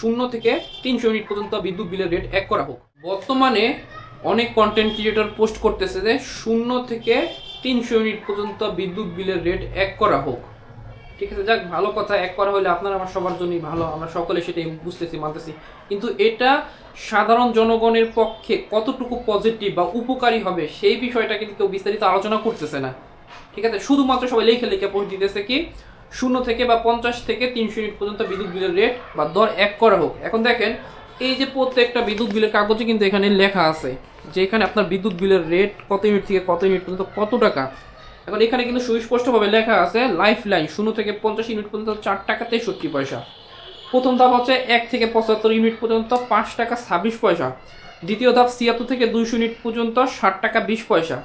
শূন্য থেকে তিনশো ইউনিট পর্যন্ত বিদ্যুৎ বিলের রেট এক করা হোক। বর্তমানে অনেক কন্টেন্ট ক্রিয়েটর পোস্ট করতেছে যে শূন্য থেকে তিনশো ইউনিট পর্যন্ত বিদ্যুৎ বিলের রেট এক করা হোক। ঠিক আছে, যাক, ভালো কথা, এক করা হলে আপনার আমার সবার জন্যই ভালো, আমরা সকলে সেটাই বুঝতেছি, মানতেছি। কিন্তু এটা সাধারণ জনগণের পক্ষে কতটুকু পজিটিভ বা উপকারী হবে সেই বিষয়টা কিন্তু কেউ বিস্তারিত আলোচনা করতেছে না। ঠিক আছে, শুধুমাত্র সবাই লেখে লেখে পোস্ট দিতেছে কি শূন্য থেকে বা পঞ্চাশ থেকে তিনশো ইউনিট পর্যন্ত বিদ্যুৎ বিলের রেট বা দর এক করা হোক। এখন দেখেন, এই যে প্রত্যেকটা বিদ্যুৎ বিলের কাগজে কিন্তু এখানে লেখা আছে যে এখানে আপনার বিদ্যুৎ বিলের রেট কত ইউনিট থেকে কত ইউনিট পর্যন্ত কত টাকা। এখন এখানে কিন্তু সুস্পষ্টভাবে লেখা আছে লাইফ লাইন শূন্য থেকে পঞ্চাশ ইউনিট পর্যন্ত চার টাকা তেষট্টি পয়সা। প্রথম ধাপ হচ্ছে এক থেকে পঁচাত্তর ইউনিট পর্যন্ত পাঁচ টাকা ছাব্বিশ পয়সা। দ্বিতীয় ধাপ ছিয়াত্তর থেকে দুইশো ইউনিট পর্যন্ত ষাট টাকা বিশ পয়সা।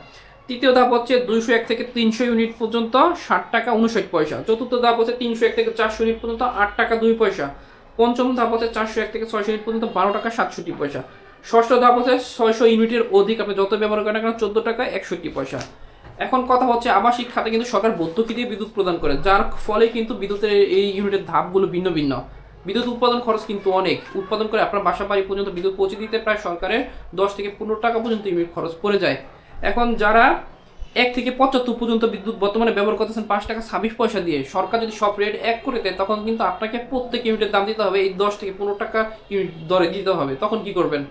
তৃতীয় ধাপ হচ্ছে দুইশো এক থেকে তিনশো ইউনিট পর্যন্ত ষাট টাকা উনষাট পয়সা। চতুর্থ ধাপ হচ্ছে তিনশো এক থেকে চারশো ইউনিট পর্যন্ত আট টাকা দুই পয়সা। পঞ্চম ধাপ হচ্ছে চারশো এক থেকে ছয়শো ইউনিট পর্যন্ত বারো টাকা সাতষট্টি পয়সা। ষষ্ঠ ধাপ হচ্ছে ছয়শো ইউনিটের অধিক, আপনি যত ব্যবহার করেন কেন, চোদ্দ টাকা একষট্টি পয়সা। এখন কথা হচ্ছে আবাসিক খাতে কিন্তু সরকার ভর্তুকি দিয়ে বিদ্যুৎ প্রদান করে, যার ফলে কিন্তু বিদ্যুতের এই ইউনিটের ধাপগুলো ভিন্ন ভিন্ন। বিদ্যুৎ উৎপাদন খরচ কিন্তু অনেক। উৎপাদন করে আপনার বাসা বাড়ি পর্যন্ত বিদ্যুৎ পৌঁছে দিতে প্রায় সরকারের দশ থেকে পনেরো টাকা পর্যন্ত ইউনিট খরচ পড়ে যায়। এখন যারা এক থেকে পঁচাত্তর পর্যন্ত বিদ্যুৎ বর্তমানে ব্যবহার করতেছেন, পাঁচ টাকা ছাব্বিশ পয়সা দিয়ে সরকার যদি সব রেট এক করে দেয়, তখন কিন্তু আপনাকে প্রত্যেক ইউনিটের দাম দিতে হবে। এই দশ থেকে পনেরো টাকা ইউনিট দরে দিতে হবে। তখন কি করবেন?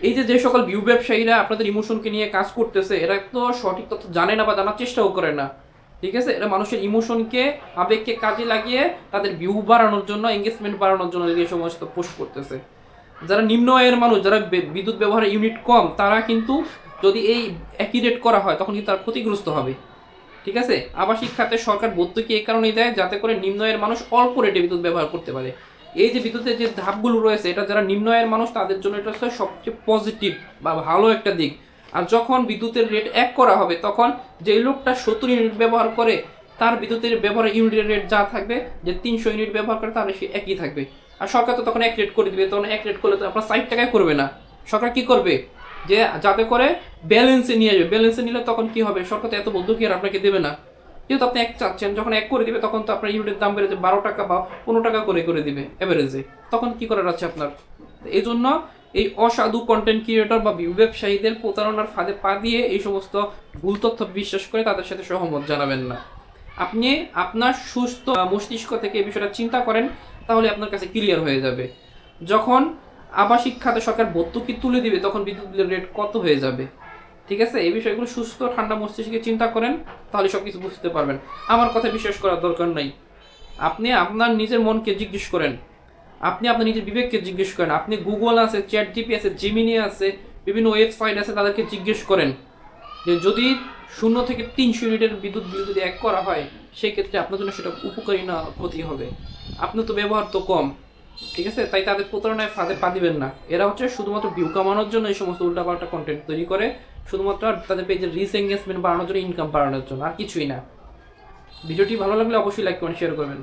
এই যে যে সকল ভিউ ব্যবসায়ীরা আপনাদের ইমোশনকে নিয়ে কাজ করতেছে, এরা তো সঠিক তথ্য জানে না বা জানার চেষ্টাও করে না। ঠিক আছে? এরা মানুষের ইমোশনকে আবেগকে কাজে লাগিয়ে তাদের ভিউ বাড়ানোর জন্য এঙ্গেজমেন্ট বাড়ানোর জন্য এই সমস্ত পোস্ট করতেছে। যারা নিম্ন আয়ের মানুষ, যারা বিদ্যুৎ ব্যবহারের ইউনিট কম, তারা কিন্তু যদি এই একই রেট করা হয়, তখন কিন্তু তারা ক্ষতিগ্রস্ত হবে। ঠিক আছে? আবাসিক খাতে সরকার ভর্তুকি এই কারণেই দেয়? যাতে করে নিম্ন আয়ের মানুষ অল্প রেটে বিদ্যুৎ ব্যবহার করতে পারে। এই যে বিদ্যুতের যে ধাপগুলো রয়েছে, এটা যারা নিম্ন আয়ের মানুষ, তাদের জন্য এটা হচ্ছে সবচেয়ে পজিটিভ বা ভালো একটা দিক। আর যখন বিদ্যুতের রেট এক করা হবে, তখন যে লোকটা সত্তর ইউনিট ব্যবহার করে, তার বিদ্যুতের ব্যবহার ইউনিটের রেট যা থাকবে, যে তিনশো ইউনিট ব্যবহার করে তাহলে সে একই থাকবে। আর সরকার তো তখন এক রেট করে দিবে, তখন এক রেট করলে তো আপনার ষাট টাকায় করবে না। সরকার কি করবে? যে যাতে করে ব্যালেন্সে নিয়ে যাবে। ব্যালেন্সে নিলে তখন কি হবে? সরকার তো এত বন্ধুকি আর আপনাকে দেবে না। যেহেতু আপনি এক চাচ্ছেন, যখন এক করে দিবে, তখন তো আপনার ইউনিটের দাম বেড়েছে বারো টাকা বা পনেরো টাকা করে করে দিবে এভারেজে তখন কি করার আছে আপনার? এই জন্য এই অসাধু কন্টেন্ট ক্রিয়েটর বা ব্যবসায়ীদের প্রতারণার ফাঁদে পা দিয়ে এই সমস্ত ভুল তথ্য বিশ্বাস করে তাদের সাথে সহমত জানাবেন না। আপনি আপনার সুস্থ মস্তিষ্ক থেকে এই বিষয়টা চিন্তা করেন, তাহলে আপনার কাছে ক্লিয়ার হয়ে যাবে। যখন আবাসিক খাতে সরকার ভর্তুকি তুলে দিবে, তখন বিদ্যুৎ বিলের রেট কত হয়ে যাবে? ঠিক আছে? এই বিষয়গুলো সুস্থ, ঠান্ডা মস্তিষ্কে চিন্তা করেন, তাহলে সব কিছু বুঝতে পারবেন। আমার কথা বিশ্বাস করার দরকার নাই। আপনি আপনার নিজের মনকে জিজ্ঞেস করেন। আপনি আপনার নিজের বিবেককে জিজ্ঞেস করেন। আপনি গুগল আছে চ্যাট জিপি আছে জিমিনি আছে, বিভিন্ন ওয়েবসাইট আছে, তাদেরকে জিজ্ঞেস করেন। যে যদি শূন্য থেকে তিনশো ইউনিটের বিদ্যুৎ বিল যদি এক করা হয়, সেক্ষেত্রে আপনার জন্য সেটা উপকারী না ক্ষতি হবে। আপনার তো ব্যবহার তো কম। ঠিক আছে? তাই তাদের প্রতারণায় ফাঁদে পা দিবেন না। এরা হচ্ছে শুধুমাত্র ভিউ কামানোর জন্য এই সমস্ত উল্টাপাল্টা কন্টেন্ট তৈরি করে, শুধুমাত্র তাদের পেজের রিস এঙ্গেজমেন্ট বাড়ানোর জন্য ইনকাম বাড়ানোর জন্য, আর কিছুই না। ভিডিওটি ভালো লাগলে অবশ্যই লাইক কমেন্ট শেয়ার করবেন।